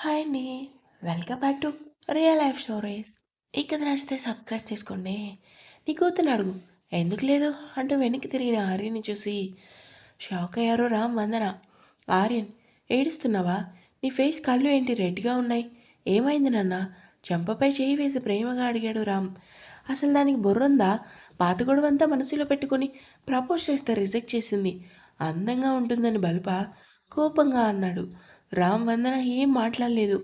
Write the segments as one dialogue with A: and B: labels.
A: Hi అండి. Welcome back to real life stories. ఈ కథ నచ్చితే సబ్స్క్రైబ్ చేసుకోండి. నీ కూతురు అడుగు. ఎందుకు లేదు? అంటూ వెనక్కి తిరిగిన ఆర్యన్ని చూసి షాక్ అయ్యారు రామ్ వందన. ఆర్యన్ ఏడుస్తున్నావా? నీ ఫేస్ కళ్ళు ఏంటి రెడ్గా ఉన్నాయి? ఏమైంది నాన్న? చెంపపై చేయి వేసి ప్రేమగా అడిగాడు రామ్. అసలు దానికి బుర్రందా పాత గొడవంతా మనసులో పెట్టుకొని ప్రపోజ్ చేస్తే రిజెక్ట్ చేసింది. అందంగా ఉంటుందని బల్ప కోపంగా అన్నాడు. రామ్ వందన ఏం మాట్లాడలేదు.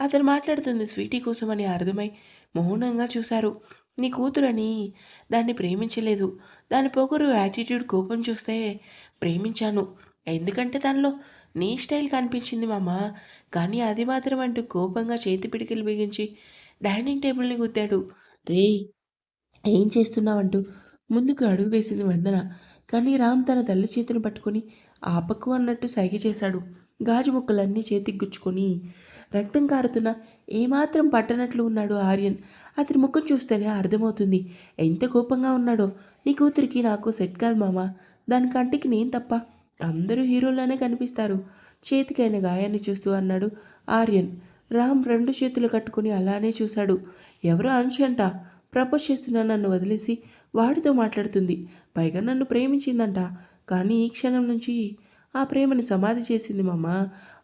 A: అతను మాట్లాడుతుంది స్వీటీ కోసమని అర్థమై మౌనంగా చూశారు. నీ కూతురని దాన్ని ప్రేమించలేదు. దాని పొగరు యాటిట్యూడ్ కోపం చూస్తే ప్రేమించాను. ఎందుకంటే దానిలో నీ స్టైల్ కనిపించింది మామ. కానీ అది మాత్రం అంటూ కోపంగా చేతి పిడికిలు బిగించి డైనింగ్ టేబుల్ని గుద్దాడు. రే ఏం చేస్తున్నావంటూ ముందుకు అడుగు వేసింది వందన. కానీ రామ్ తన తల్లి చేతిని పట్టుకొని ఆపకు అన్నట్టు సైగ చేశాడు. గాజు ముక్కలన్నీ చేతికి గుచ్చుకొని రక్తం కారుతున్న ఏమాత్రం పట్టనట్లు ఉన్నాడు ఆర్యన్. అతని ముఖం చూస్తేనే అర్థమవుతుంది. ఎంత కోపంగా ఉన్నాడో. నీ కూతురికి నాకు సెట్ కాదు మామ. దాని కంటికి నేను తప్ప అందరూ హీరోలానే కనిపిస్తారు. చేతికైన గాయాన్ని చూస్తూ అన్నాడు ఆర్యన్. రామ్ రెండు చేతులు కట్టుకుని అలానే చూశాడు. ఎవరో అంశంట ప్రపోజ్ చేస్తున్నా నన్ను వదిలేసి వాడితో మాట్లాడుతుంది. పైగా నన్ను ప్రేమించిందంట. కానీ ఈ క్షణం నుంచి ఆ ప్రేమని సమాధి చేసింది మమ్మ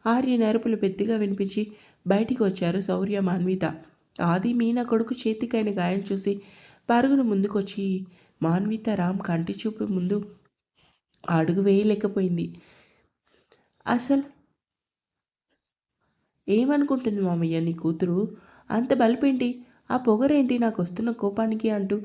A: ఆర్య అరుపులు పెద్దగా వినిపించి బయటికి వచ్చారు శౌర్య మాన్విత. ఆది మీనా కొడుకు చేతికైన గాయం చూసి పరుగును ముందుకొచ్చి మాన్విత రామ్ కంటి చూపు ముందు అడుగు వేయలేకపోయింది. అసలు ఏమనుకుంటుంది మామయ్య నీ కూతురు? అంత బలిపేంటి? ఆ పొగరేంటి? నాకు వస్తున్న కోపానికి అంటూ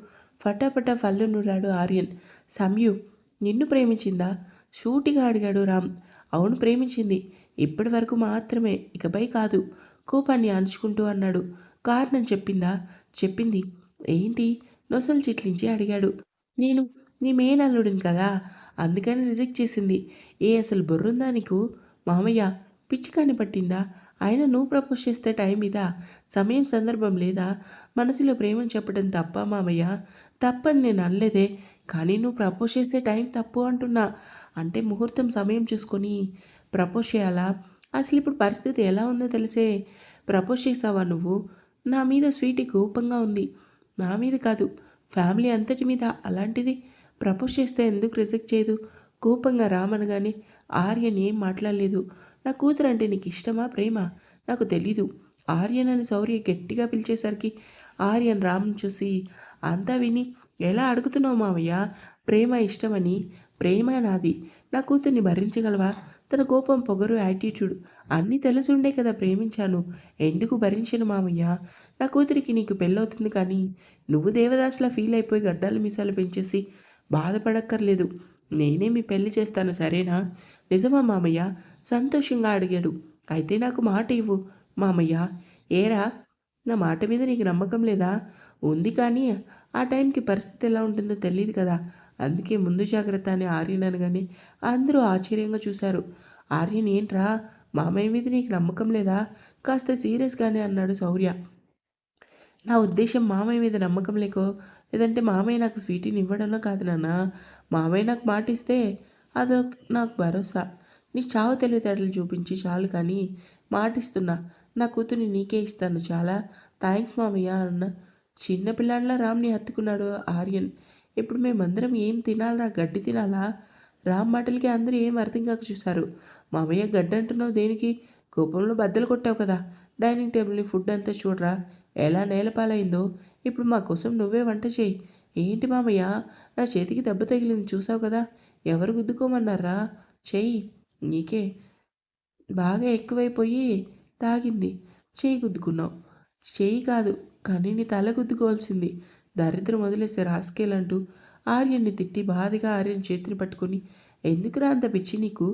A: ఫటాఫటా ఫల్లు నురాడు ఆర్యన్. సంయు నిన్ను ప్రేమించిందా? షూటిగా అడిగాడు రామ్. అవును ప్రేమించింది. ఇప్పటి వరకు మాత్రమే. ఇకపై కాదు. కోపాన్ని అణుచుకుంటూ అన్నాడు. కారణం చెప్పిందా? చెప్పింది. ఏంటి? నొసలు చిట్లించి అడిగాడు. నేను నీ మేనల్లుడిని కదా? అందుకని రిజెక్ట్ చేసింది. ఏ అసలు బుర్రుందా నీకు? మామయ్య పిచ్చికాని పట్టిందా? ఆయన నువ్వు ప్రపోజ్ చేస్తే టైం ఇదా? సమయం సందర్భం లేదా? మనసులో ప్రేమను చెప్పడం తప్ప మామయ్య? తప్పని నేను అనలేదే. కానీ నువ్వు ప్రపోజ్ చేసే టైం తప్పు అంటున్నా. అంటే ముహూర్తం సమయం చూసుకొని ప్రపోజ్ చేయాలా? అసలు ఇప్పుడు పరిస్థితి ఎలా ఉందో తెలిసే. ప్రపోజ్ చేసావా నువ్వు? నా మీద స్వీటీ కోపంగా ఉంది. నా మీద కాదు ఫ్యామిలీ అంతటి మీద. అలాంటిది ప్రపోజ్ చేస్తే ఎందుకు రిజెక్ట్ చేయదు? కోపంగా రామనగానే ఆర్యన్ ఏం మాట్లాడలేదు. నా కూతురు అంటే నీకు ఇష్టమా ప్రేమ? నాకు తెలీదు. ఆర్యన్ అని శౌర్య గట్టిగా పిలిచేసరికి ఆర్యన్ రామ్ చూసి అంతా విని ఎలా అడుగుతున్నావు మావయ్య? ప్రేమ ఇష్టమని? ప్రేమ నాది. నా కూతుర్ని భరించగలవా? తన కోపం పొగరు యాటిట్యూడ్ అన్నీ తెలుసుండే కదా ప్రేమించాను. ఎందుకు భరించను మామయ్య నా కూతురికి నీకు పెళ్ళవుతుంది కానీ నువ్వు దేవదాసులా ఫీల్ అయిపోయి గడ్డాలు మీసాలు పెంచేసి బాధపడక్కర్లేదు. నేనే మీ పెళ్ళి చేస్తాను సరేనా? నిజమా మామయ్య? సంతోషంగా అడిగాడు. అయితే నాకు మాట ఇవ్వు మామయ్య. ఏరా నా మాట మీద నీకు నమ్మకం లేదా? ఉంది కానీ ఆ టైంకి పరిస్థితి ఎలా ఉంటుందో తెలియదు కదా. అందుకే ముందు జాగ్రత్త అని ఆర్యన్ అనగానే అందరూ ఆశ్చర్యంగా చూశారు. ఆర్యన్ ఏంట్రా? మామయ్య మీద నీకు నమ్మకం లేదా? కాస్త సీరియస్గానే అన్నాడు శౌర్య. నా ఉద్దేశం మామయ్య మీద నమ్మకం లేకో? లేదంటే మామయ్య నాకు స్వీటీని ఇవ్వడనో కాదు నాన్న. మామయ్య నాకు మాట ఇస్తే అదో నాకు భరోసా. నీ చావు తెలివితేటలు చూపించి చాలు కానీ మాటిస్తున్నా. నా కూతుర్ని నీకే ఇస్తాను. చాలా థ్యాంక్స్ మామయ్య అన్న చిన్నపిల్లాడిలా రామ్ని హత్తుకున్నాడు ఆర్యన్. ఇప్పుడు మేమందరం ఏం తినాలా గడ్డి తినాలా? రామ్ మాటలకి అందరూ ఏం అర్థం కాక చూశారు. మామయ్య గడ్డి అంటున్నావు దేనికి? కోపంలో బద్దలు కొట్టావు కదా. డైనింగ్ టేబుల్ని ఫుడ్ అంతా చూడరా? ఎలా నేలపాలైందో? ఇప్పుడు మా కోసం నువ్వే వంట చేయి. ఏంటి మామయ్య? నా చేతికి దెబ్బ తగిలింది చూసావు కదా? ఎవరు గుద్దుకోమన్నారా? చెయ్యి. నీకే. బాగా ఎక్కువైపోయి తాగింది. చేయి గుద్దుకున్నావు. చేయి కాదు కానీ నీ తల గుద్దుకోవాల్సింది. దరిద్రం వదిలేసే రాసుకేలంటూ ఆర్యన్ని తిట్టి బాధగా ఆర్యన్ చేతిని పట్టుకొని ఎందుకురా అంత పిచ్చి నీకు?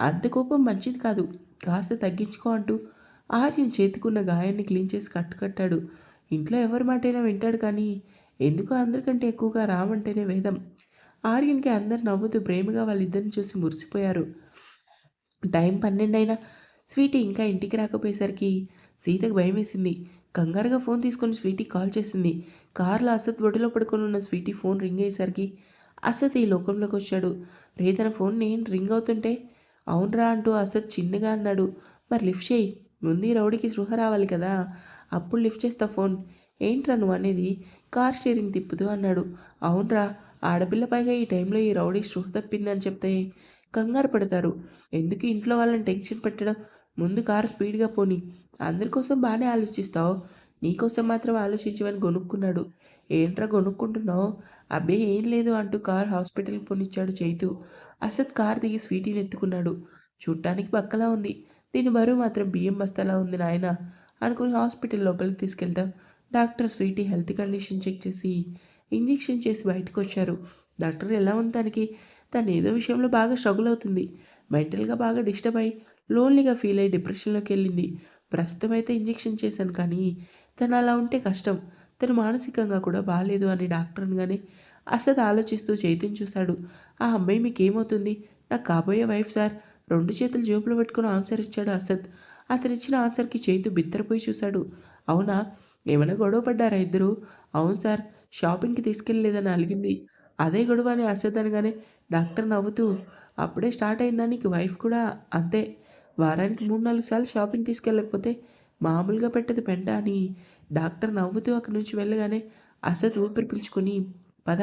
A: అంత కోపం మంచిది కాదు. కాస్త తగ్గించుకో అంటూ ఆర్యన్ చేతికున్న గాయాన్ని క్లీన్ చేసి కట్టుకట్టాడు. ఇంట్లో ఎవరి మాటైనా వింటాడు కానీ ఎందుకు అందరికంటే ఎక్కువగా రామంటేనే వేదం. ఆర్యన్కి అందరు నవ్వుతూ ప్రేమగా వాళ్ళిద్దరిని చూసి మురిసిపోయారు. టైం పన్నెండైనా. స్వీటీ ఇంకా ఇంటికి రాకపోయేసరికి సీతకు భయం వేసింది కంగారుగా ఫోన్ తీసుకొని స్వీటీ కాల్ చేసింది. కారులో అసత్ ఒడిలో పడుకొని ఉన్న స్వీటీ ఫోన్ రింగ్ అయ్యేసరికి అసత్ ఈ లోకంలోకి వచ్చాడు. రే తన ఫోన్ నేను రింగ్ అవుతుంటే అవునరా అంటూ అసత్ చిన్నగా అన్నాడు. మరి లిఫ్ట్ చేయి. ముందు రౌడీకి స్పృహ రావాలి కదా. అప్పుడు లిఫ్ట్ చేస్తా ఫోన్. ఏంట్రా నువ్వు అనేది కార్ స్టీరింగ్ తిప్పుతూ అన్నాడు. అవునరా ఆడపిల్ల పైగా ఈ టైంలో ఈ రౌడీ స్పృహ తప్పిందని చెప్తే కంగారు పడతారు. ఎందుకు ఇంట్లో వాళ్ళని టెన్షన్ పెట్టడం? ముందు కారు స్పీడ్గా పోని. అందరి కోసం బాగానే ఆలోచిస్తావు. నీకోసం మాత్రం ఆలోచించమని గొనుక్కున్నాడు. ఏంట్రా గొనుక్కుంటున్నావు? అబ్బే ఏం లేదు అంటూ కార్ హాస్పిటల్కి పోనిచ్చాడు చైతు. అసత్ కార్ దిగి స్వీటీని ఎత్తుకున్నాడు. చూడటానికి పక్కలా ఉంది. దీని బరువు మాత్రం బియ్యం బస్తాలా ఉంది నాయన? అనుకుని హాస్పిటల్ లోపలికి తీసుకెళ్తాం. Doctor Sweety health condition check చేసి ఇంజెక్షన్ చేసి బయటకు వచ్చారు డాక్టర్ ఎలా ఉంది తనకి తను ఏదో విషయంలో బాగా స్ట్రగుల్ అవుతుంది. మెంటల్గా బాగా డిస్టర్బ్ అయ్యి లోన్లీగా ఫీల్ అయ్యి డిప్రెషన్లోకి వెళ్ళింది. ప్రస్తుతం అయితే ఇంజెక్షన్ చేశాను కానీ తను అలా ఉంటే కష్టం. తను మానసికంగా కూడా బాగాలేదు అని డాక్టర్ అనగానే అసద్ ఆలోచిస్తూ చైతన్ చూశాడు. ఆ అమ్మాయి మీకేమవుతుంది? నాకు కాబోయే వైఫ్ సార్. రెండు చేతులు జోబులో పెట్టుకుని ఆన్సర్ ఇచ్చాడు అసద్. అతను ఇచ్చిన ఆన్సర్కి చైతు బిత్తరపోయి చూశాడు. అవునా? ఏమైనా గొడవ పడ్డారా ఇద్దరు? అవును సార్ షాపింగ్కి తీసుకెళ్ళలేదని అలిగింది. అదే గొడవ అని అసద్ డాక్టర్ నవ్వుతూ అప్పుడే స్టార్ట్ అయిందా నీకు వైఫ్ కూడా? అంతే. వారానికి మూడు నాలుగు సార్లు షాపింగ్ తీసుకెళ్ళకపోతే మామూలుగా పెట్టదు పెంట అని. డాక్టర్ నవ్వుతూ అక్కడి నుంచి వెళ్ళగానే అసత్ ఊపిరి పీల్చుకొని పద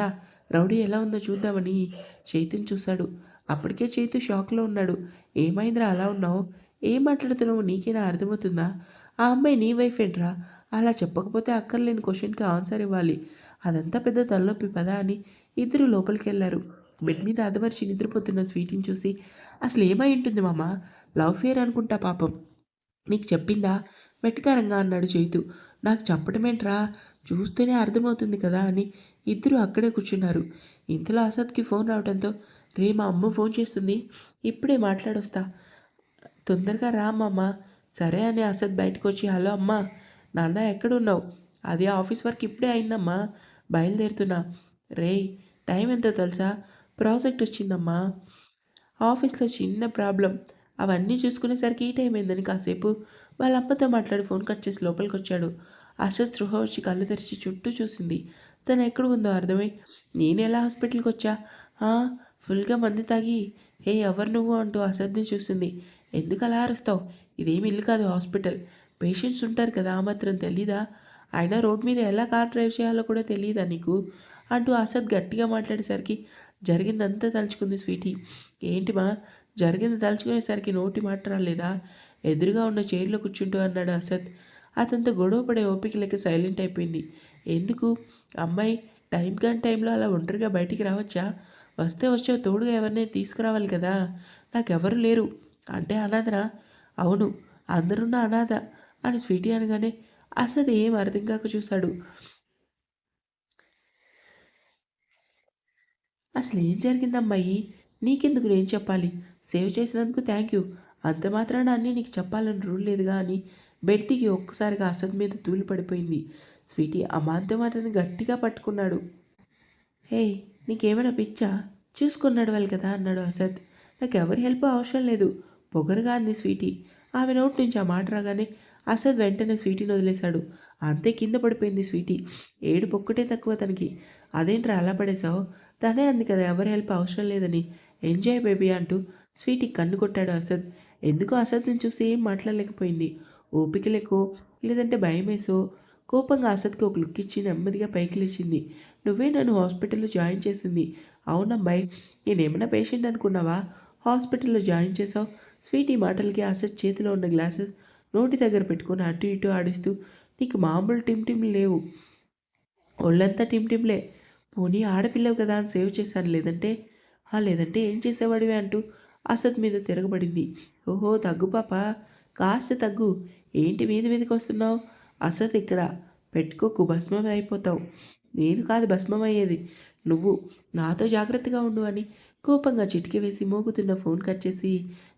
A: రౌడీ ఎలా ఉందో చూద్దామని. చైతుని చూశాడు. అప్పటికే చైతు షాక్లో ఉన్నాడు. ఏమైందిరా అలా ఉన్నావు? ఏం మాట్లాడుతున్నావు? నీకేనా అర్థమవుతుందా? ఆ అమ్మాయి నీ వైఫ్ ఏంట్రా? అలా చెప్పకపోతే అక్కర్లేని క్వశ్చన్కి ఆన్సర్ ఇవ్వాలి. అదంతా పెద్ద తలనొప్పి పదా అని ఇద్దరు లోపలికి వెళ్ళారు బెడ్ మీద అదమర్చి నిద్రపోతున్న స్వీట్ని చూసి అసలు ఏమై ఉంటుంది మామ? లవ్ ఫేర్ అనుకుంటా పాపం. నీకు చెప్పిందా? వెటకారంగా అన్నాడు చైతు. నాకు చెప్పడమేంట్రా చూస్తూనే అర్థమవుతుంది కదా అని ఇద్దరు అక్కడే కూర్చున్నారు. ఇంతలో అసద్కి ఫోన్ రావడంతో రే మా అమ్మ ఫోన్ చేస్తుంది. ఇప్పుడే మాట్లాడొస్తా. తొందరగా రా అమ్మమ్మ సరే అని అసద్ బయటకు వచ్చి హలో అమ్మా. నాన్న ఎక్కడున్నావు? అది ఆఫీస్ వర్క్ ఇప్పుడే అయిందమ్మా. బయలుదేరుతున్నా. రే టైం ఎంతో తెలుసా? ప్రాజెక్ట్ వచ్చిందమ్మా. ఆఫీస్లో చిన్న ప్రాబ్లం. అవన్నీ చూసుకునేసరికి ఈ టైం అయిందని కాసేపు వాళ్ళ అమ్మతో మాట్లాడి ఫోన్ కట్ చేసి లోపలికి వచ్చాడు ఆశ స్పృహ వచ్చి కళ్ళు తెరిచి చుట్టూ చూసింది. తను ఎక్కడ ఉందో అర్థమై. నేను ఎలా హాస్పిటల్కి వచ్చా? "ఆ, ఫుల్గా మంది తాగి. ఏ ఎవరు నువ్వు? అంటూ అసద్ని చూసింది. ఎందుకు అలా అరుస్తావు? ఇదేమి ఇల్లు కాదు హాస్పిటల్. పేషెంట్స్ ఉంటారు కదా ఆ మాత్రం తెలీదా? అయినా రోడ్ మీద ఎలా కార్ డ్రైవ్ చేయాలో కూడా తెలియదా నీకు? అంటూ అసద్ గట్టిగా మాట్లాడేసరికి జరిగిందంతా తలుచుకుంది స్వీటీ. ఏంటి మా? జరిగింది తలుచుకునేసరికి నోటి మాట రాలేదా? ఎదురుగా ఉన్న చైర్లో కూర్చుంటూ అన్నాడు అసద్ అతనితో గొడవ పడే ఓపిక లెక్క సైలెంట్ అయిపోయింది. ఎందుకు? అమ్మాయి టైం కాని టైంలో అలా ఒంటరిగా బయటికి రావచ్చా? వస్తే వచ్చే తోడుగా ఎవరినైనా తీసుకురావాలి కదా? నాకెవరు లేరు. అంటే అనాథనా? అవును అందరున్న అనాథ. అని స్వీటీ అనగానే అసలు ఏం అర్థం కాక చూశాడు. అసలు ఏం జరిగిందమ్మాయి నీకెందుకు నేను చెప్పాలి? సేవ్ చేసినందుకు థ్యాంక్ యూ అంత మాత్రాన అన్నీ నీకు చెప్పాలని రూల్ లేదుగా అని బెడ్ దిగి ఒక్కసారిగా అసద్ మీద తూలి పడిపోయింది. స్వీటీ అమాంత మాటని గట్టిగా పట్టుకున్నాడు. హే నీకేమైనా పిచ్చా? చూసుకున్నాడు వాళ్ళు కదా అన్నాడు అసద్. నాకు ఎవరి హెల్ప్ అవసరం లేదు. పొగరుగా అంది స్వీటీ. ఆమె నోటి నుంచి ఆ మాట రాగానే అసద్ వెంటనే స్వీటీని వదిలేశాడు. అంతే కింద పడిపోయింది స్వీటీ. ఏడు పొక్కటే తక్కువ తనకి. అదేంట్రా అలా పడేశావు? తనే అంది కదా ఎవరి హెల్ప్ అవసరం లేదని. ఎంజాయ్ బేబీ అంటూ స్వీటీ కన్ను కొట్టాడు అసద్. ఎందుకో అసద్ని చూసి ఏం మాట్లాడలేకపోయింది? ఓపిక లేకో? లేదంటే భయం వేసో? కోపంగా అసద్కి ఒక లుక్ ఇచ్చి నెమ్మదిగా పైకి లేచింది. నువ్వే నన్ను హాస్పిటల్లో జాయిన్ చేసింది. అవునమ్మాయి నేనేమైనా పేషెంట్ అనుకున్నావా? హాస్పిటల్లో జాయిన్ చేసావు? స్వీటీ మాటలకి అసద్ చేతిలో ఉన్న గ్లాసెస్ నోటి దగ్గర పెట్టుకొని అటు ఇటు ఆడిస్తూ నీకు మామూలు టిమ్టిమ్లు లేవు. ఒళ్ళంతా టిమ్టిమ్లే పోనీ ఆడపిల్లవు కదా అని సేవ్ చేశాను. లేదంటే "ఆ, లేదంటే ఏం చేసేవాడివే? అంటూ అసత్ మీద తిరగబడింది. ఓహో తగ్గు పాప. కాస్త తగ్గు. ఏంటి మీద మీదకి వస్తున్నావు? అసత్ ఇక్కడ. పెట్టుకోకు. భస్మం అయిపోతావు. నేను కాదు భస్మం అయ్యేది. నువ్వు నాతో జాగ్రత్తగా ఉండు అని కోపంగా చిటికి వేసి మోగుతున్న ఫోన్ కట్ చేసి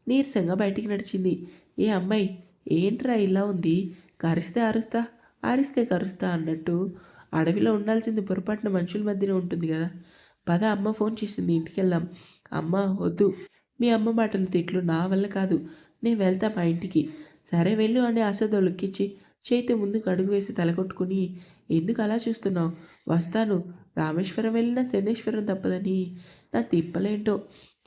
A: నీరసంగా బయటికి నడిచింది. ఏ అమ్మాయి ఏంట్రా ఇలా ఉంది? కరిస్తే అరుస్తా అరిస్తే కరుస్తా అన్నట్టు అడవిలో ఉండాల్సింది పొరపాటున మనుషుల మధ్యనే ఉంటుంది కదా. పద అమ్మ ఫోన్ చేసింది ఇంటికి వెళ్దాం అమ్మ వద్దు. మీ అమ్మ మాటలు తిట్లు నా వల్ల కాదు. నేను వెళ్తా మా ఇంటికి. సరే వెళ్ళు అని ఆశతో లొక్కిచ్చి చేతి ముందుకు అడుగు వేసి తలకొట్టుకుని ఎందుకు అలా చూస్తున్నావు? వస్తాను. రామేశ్వరం వెళ్ళినా శనేశ్వరం తప్పదని. నా తిప్పలేంటో.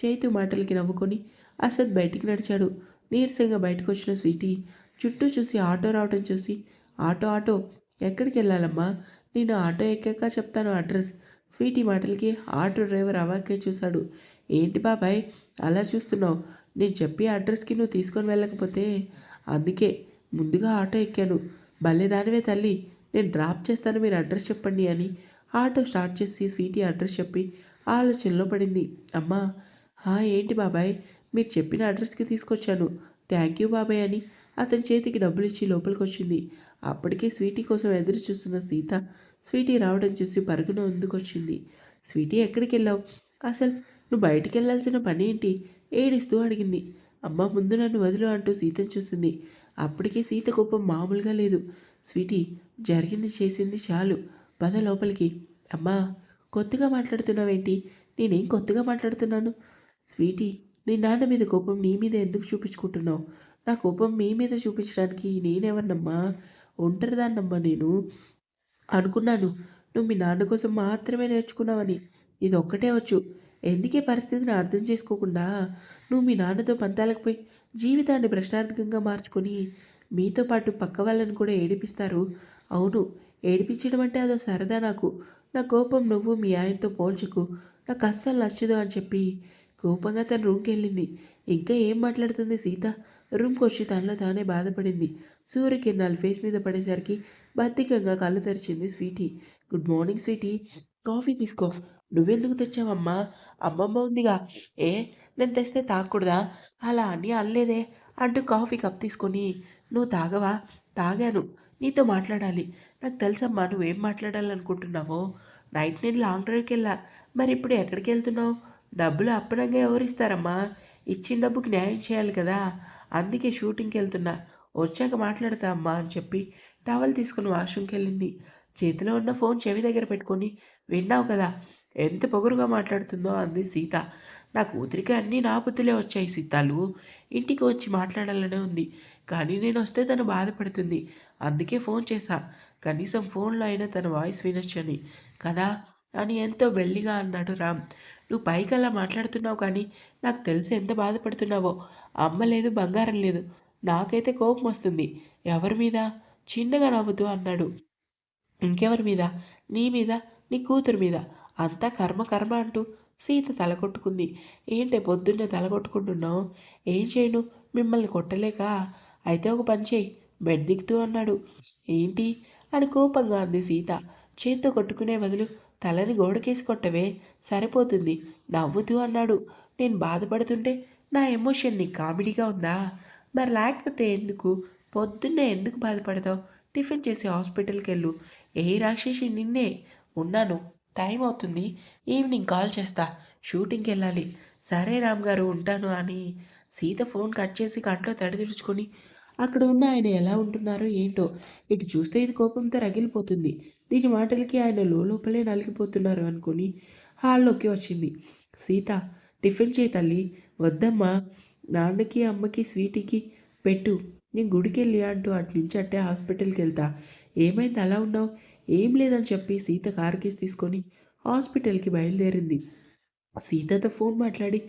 A: చేతు మాటలకి నవ్వుకొని అసద్ బయటికి నడిచాడు. నీరసంగా బయటకు వచ్చిన స్వీటీ చుట్టూ చూసి ఆటో రావటం చూసి ఆటో ఆటో ఎక్కడికి వెళ్ళాలమ్మా నేను ఆటో ఎక్కాక చెప్తాను అడ్రస్. స్వీటీ మాటలకి ఆటో డ్రైవర్ అవాక్కే చూశాడు. ఏంటి బాబాయ్ అలా చూస్తున్నావు? నేను చెప్పి అడ్రస్కి నువ్వు తీసుకొని వెళ్ళకపోతే? అందుకే ముందుగా ఆటో ఎక్కాను. భలే దానివే తల్లి నేను డ్రాప్ చేస్తాను మీరు అడ్రస్ చెప్పండి అని ఆటో స్టార్ట్ చేసి స్వీటీ అడ్రస్ చెప్పి ఆలోచనలో పడింది. అమ్మా ఏంటి బాబాయ్ మీరు చెప్పిన అడ్రస్కి తీసుకొచ్చాను. థ్యాంక్ యూ బాబాయ్ అని అతని చేతికి డబ్బులు ఇచ్చి లోపలికి వచ్చింది అప్పటికే స్వీటీ కోసం ఎదురు చూస్తున్న సీత స్వీటీ రావడం చూసి పరుగున ముందుకొచ్చింది. స్వీటీ ఎక్కడికి వెళ్ళావు? అసలు నువ్వు బయటికి వెళ్ళాల్సిన పని ఏంటి? ఏడిస్తూ అడిగింది. అమ్మ ముందు నన్ను వదిలు అంటూ సీతను చూసింది. అప్పటికే సీత కోపం మామూలుగా లేదు. స్వీటీ జరిగింది చేసింది చాలు. పద లోపలికి. అమ్మా కొత్తగా మాట్లాడుతున్నావేంటి? నేనేం కొత్తగా మాట్లాడుతున్నాను? స్వీటీ నీ నాన్న మీద కోపం నీ మీద ఎందుకు చూపించుకుంటున్నావు? నా కోపం మీ మీద చూపించడానికి నేనెవరినమ్మా? ఒంటరిదాన్నమ్మా నేను. అనుకున్నాను. నువ్వు మీ నాన్న కోసం మాత్రమే నేర్చుకున్నావని. ఇది ఒక్కటే వచ్చు. ఎందుకే పరిస్థితిని అర్థం చేసుకోకుండా నువ్వు మీ నాన్నతో పంతాలకు పోయి జీవితాన్ని ప్రశ్నార్థకంగా మార్చుకొని మీతో పాటు పక్క వాళ్ళని కూడా ఏడిపిస్తారు? అవును. ఏడిపించడం అంటే అదో సరదా నాకు. నా కోపం నువ్వు మీ ఆయనతో పోల్చకు. నాకు అస్సలు నచ్చదు అని చెప్పి కోపంగా తన రూమ్కి వెళ్ళింది. ఇంకా ఏం మాట్లాడుతుంది సీత? రూమ్కి వచ్చి తనలో తానే బాధపడింది. సూర్యకిరణాలు ఫేస్ మీద పడేసరికి బద్దికంగా కళ్ళు తెరిచింది Sweety. Good morning Sweety. Coffee తీసుకో. నువ్వెందుకు తెచ్చావమ్మా? అమ్మమ్మ ఉందిగా. ఏ? నేను తెస్తే తాగకూడదా? అలా అని అనలేదే. అంటూ కాఫీ కప్ తీసుకొని నువ్వు తాగవా? తాగాను. నీతో మాట్లాడాలి. నాకు తెలుసమ్మా నువ్వేం మాట్లాడాలనుకుంటున్నావో. నైట్ నేను లాంగ్ డ్రైవ్కి వెళ్ళా. మరి ఇప్పుడు ఎక్కడికి వెళ్తున్నావు? డబ్బులు అప్పనంగా ఎవరిస్తారమ్మా? ఇచ్చిన డబ్బుకి న్యాయం చేయాలి కదా. అందుకే షూటింగ్కి వెళ్తున్నా. వచ్చాక మాట్లాడతా అమ్మా అని చెప్పి టవల్ తీసుకుని వాష్రూమ్కి వెళ్ళింది. చేతిలో ఉన్న ఫోన్ చెవి దగ్గర పెట్టుకొని విన్నావు కదా ఎంత పొగరుగా మాట్లాడుతుందో అంది సీత. నా కూతురికి అన్నీ నా బుద్ధులే వచ్చాయి సీతాలు. ఇంటికి వచ్చి మాట్లాడాలనే ఉంది. కానీ నేను వస్తే తను బాధపడుతుంది. అందుకే ఫోన్ చేశా. కనీసం ఫోన్లో అయినా తన వాయిస్ వినొచ్చని. కదా? అని ఎంతో బెల్లిగా అన్నాడు రామ్. నువ్వు పైకి అలా మాట్లాడుతున్నావు కానీ నాకు తెలిసి ఎంత బాధపడుతున్నావో. అమ్మ లేదు బంగారం లేదు. నాకైతే కోపం వస్తుంది. ఎవరి మీద? చిన్నగా నవ్వుతూ అన్నాడు. ఇంకెవరి మీద? నీ మీద? నీ కూతురు మీద? అంతా కర్మ కర్మ అంటూ సీత తలకొట్టుకుంది ఏంటి పొద్దున్నే తలకొట్టుకుంటున్నావు ఏం చేయను? మిమ్మల్ని కొట్టలేక? అయితే ఒక పని చేయి. బెడ్ దిగుతూ అన్నాడు. ఏంటి? అని కోపంగా అంది సీత. చేత్తో కొట్టుకునే బదులు తలని గోడకేసి కొట్టవే సరిపోతుంది నవ్వుతూ అన్నాడు. నేను బాధపడుతుంటే నా ఎమోషన్ నీకు కామెడీగా ఉందా? మరి లేకపోతే ఎందుకు? పొద్దున్నే ఎందుకు బాధపడతావు? టిఫిన్ చేసి హాస్పిటల్కి వెళ్ళు ఏ రాక్షసి నిన్నే? ఉన్నాను టైం అవుతుంది ఈవినింగ్ కాల్ చేస్తా షూటింగ్కి వెళ్ళాలి సరే రామ్ గారు ఉంటాను అని సీత ఫోన్ కట్ చేసి కంట్లో తడిదుడుచుకొని అక్కడ ఉన్న ఆయన ఎలా ఉంటున్నారో ఏంటో. ఇటు చూస్తే ఇది కోపంతో రగిలిపోతుంది. దీని మాటలకి ఆయన లోపలే నలిగిపోతున్నారు అనుకొని హాల్లోకి వచ్చింది. సీత టిఫిన్ చేయి తల్లి. వద్దమ్మా నాన్నకి అమ్మకి స్వీటీకి పెట్టు. నేను గుడికి వెళ్ళి అంటూ అటు నుంచి అట్టే హాస్పిటల్కి వెళ్తా. ఏమైంది అలా ఉన్నావు? ఏం లేదని చెప్పి సీత కారుకి తీసుకొని హాస్పిటల్కి బయలుదేరింది. సీతతో ఫోన్ మాట్లాడి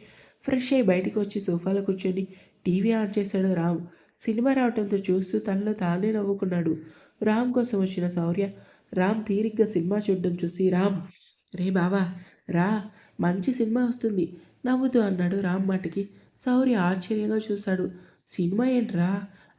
A: ఫ్రెష్ అయ్యి బయటికి వచ్చి సోఫాలో కూర్చొని టీవీ ఆన్ చేశాడు రామ్. సినిమా రావడంతో చూస్తూ తనలో తానే నవ్వుకున్నాడు. రామ్ కోసం వచ్చిన శౌర్య రామ్ తీరిగ్గా సినిమా చూడడం చూసి రామ్ రే బావా రా మంచి సినిమా వస్తుంది నవ్వుతూ అన్నాడు రామ్ మాటకి. సౌర్య ఆశ్చర్యంగా చూశాడు. సినిమా ఏంట్రా?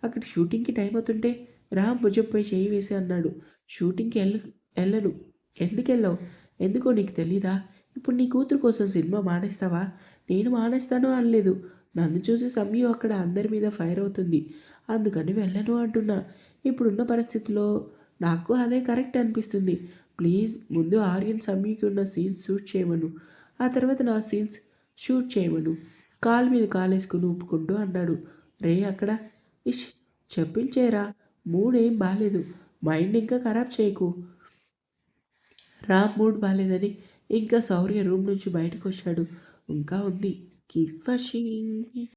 A: అక్కడ షూటింగ్కి టైం అవుతుంటే రామ్ భుజంపై చేయి వేసి అన్నాడు. షూటింగ్కి వెళ్ళ వెళ్ళను ఎందుకు వెళ్ళావు ఎందుకో నీకు తెలీదా? ఇప్పుడు నీ కూతురు కోసం సినిమా మానేస్తావా? నేను మానేస్తాను అనలేదు. నన్ను చూసి సమ్యు అక్కడ అందరి మీద ఫైర్ అవుతుంది. అందుకని వెళ్ళను అంటున్నా. ఇప్పుడున్న పరిస్థితిలో నాకు అదే కరెక్ట్ అనిపిస్తుంది. ప్లీజ్ ముందు ఆర్యన్ సమ్యుకి ఉన్న సీన్స్ షూట్ చేయమను. ఆ తర్వాత నా సీన్స్ షూట్ చేయమను. కాలు మీద కాలేసుకుని ఊపుకుంటూ అన్నాడు. రే అక్కడ. ఇష్ చెప్పించేరా మూడ్ ఏం బాగాలేదు మైండ్ ఇంకా ఖరాబ్ చేయకు. రామ్ మూడ్ బాగాలేదని ఇంకా సౌర్య రూమ్ నుంచి బయటకు వచ్చాడు ఇంకా ఉంది. Keep washing